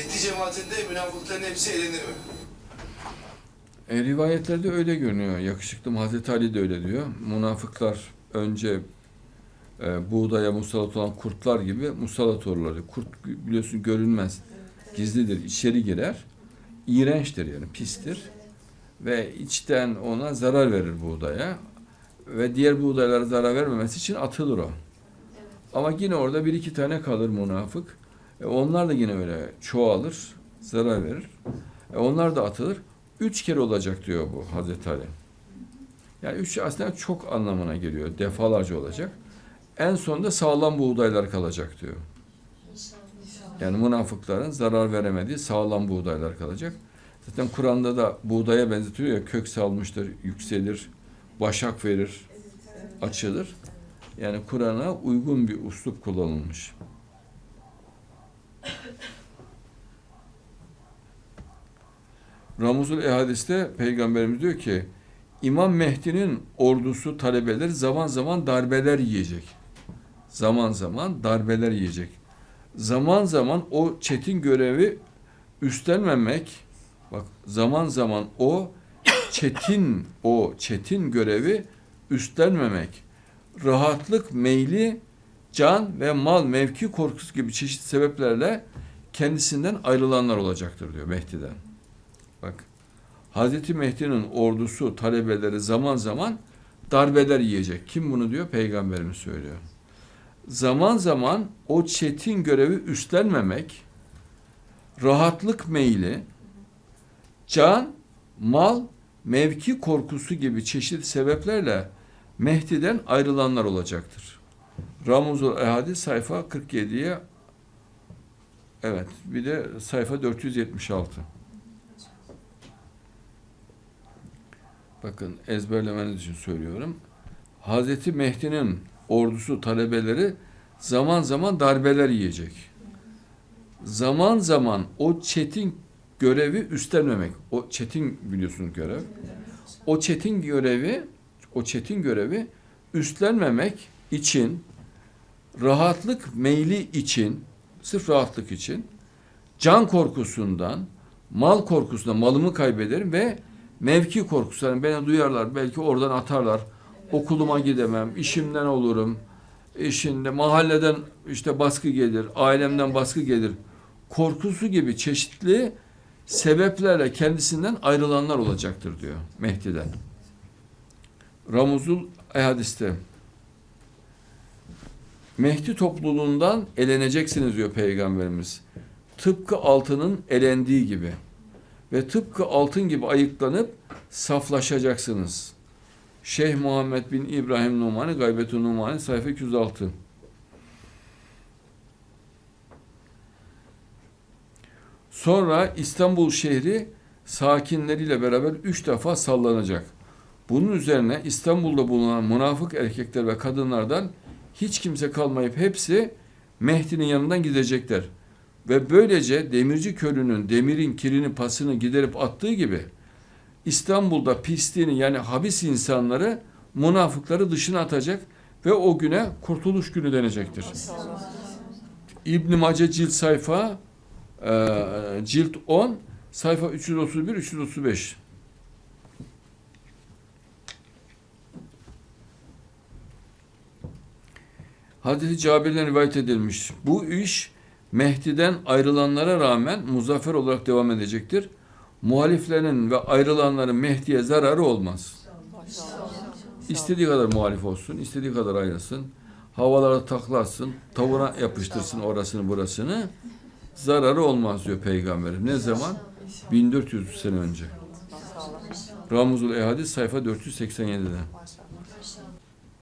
Mehdi cemaatinde münafıkların hepsi elenir mi? E, rivayetlerde öyle görünüyor. Yakışıklım Hazreti Ali de öyle diyor. Münafıklar önce e, buğdaya musallat olan kurtlar gibi musallat olurlar. Kurt biliyorsun görünmez. Gizlidir. içeri girer. İğrençtir yani pistir. Ve içten ona zarar verir buğdaya. Ve diğer buğdaylara zarar vermemesi için atılır o. Ama yine orada bir iki tane kalır münafık. E, onlar da yine öyle çoğalır, zarar verir. E, onlar da atılır. Üç kere olacak diyor bu Hazreti Ali. Yani üç aslında çok anlamına geliyor. Defalarca olacak. En sonunda sağlam buğdaylar kalacak diyor. Yani münafıkların zarar veremediği sağlam buğdaylar kalacak. Zaten Kur'an'da da buğdaya benzetiyor ya kök salmıştır, yükselir, başak verir, açılır. Yani Kur'an'a uygun bir uslup kullanılmış. Ramuzul Ehadis'te Peygamberimiz diyor ki İmam Mehdi'nin ordusu talebeleri zaman zaman darbeler yiyecek. Zaman zaman darbeler yiyecek. Zaman zaman o çetin görevi üstlenmemek bak zaman zaman o çetin o çetin görevi üstlenmemek rahatlık meyli can ve mal mevki korkusu gibi çeşitli sebeplerle kendisinden ayrılanlar olacaktır diyor Mehdi'den. Bak Hazreti Mehdi'nin ordusu talebeleri zaman zaman darbeler yiyecek. Kim bunu diyor? Peygamberimiz söylüyor. Zaman zaman o çetin görevi üstlenmemek, rahatlık meyli, can, mal, mevki korkusu gibi çeşitli sebeplerle Mehdi'den ayrılanlar olacaktır. Ramuzul Ehadi sayfa 47'ye evet bir de sayfa 476. Bakın ezberlemeniz için söylüyorum. Hazreti Mehdi'nin ordusu talebeleri zaman zaman darbeler yiyecek. Zaman zaman o çetin görevi üstlenmemek. O çetin biliyorsunuz görev. O çetin görevi o çetin görevi üstlenmemek için rahatlık meyli için sırf rahatlık için can korkusundan mal korkusundan malımı kaybederim ve mevki korkusundan beni duyarlar belki oradan atarlar okuluma gidemem işimden olurum işinde mahalleden işte baskı gelir ailemden baskı gelir korkusu gibi çeşitli sebeplerle kendisinden ayrılanlar olacaktır diyor Mehdi'den. Ramuzul Ehadis'te Mehdi topluluğundan eleneceksiniz diyor Peygamberimiz. Tıpkı altının elendiği gibi ve tıpkı altın gibi ayıklanıp saflaşacaksınız. Şeyh Muhammed bin İbrahim Numani Gaybetun Numani sayfa 206. Sonra İstanbul şehri sakinleriyle beraber üç defa sallanacak. Bunun üzerine İstanbul'da bulunan münafık erkekler ve kadınlardan hiç kimse kalmayıp hepsi Mehdi'nin yanından gidecekler. Ve böylece demirci körünün demirin kirini pasını giderip attığı gibi İstanbul'da pisliğini yani habis insanları münafıkları dışına atacak ve o güne kurtuluş günü denecektir. İbn Mace cilt sayfa e, cilt 10 sayfa 331 335 Hazreti Cabir'den rivayet edilmiş. Bu iş Mehdi'den ayrılanlara rağmen muzaffer olarak devam edecektir. Muhaliflerin ve ayrılanların Mehdi'ye zararı olmaz. İstediği kadar muhalif olsun, istediği kadar ayrılsın. Havalara taklatsın, tavuğuna yapıştırsın orasını burasını. Zararı olmaz diyor Peygamberim. Ne zaman? 1400 sene önce. Ramuzul Ehadis sayfa 487'de.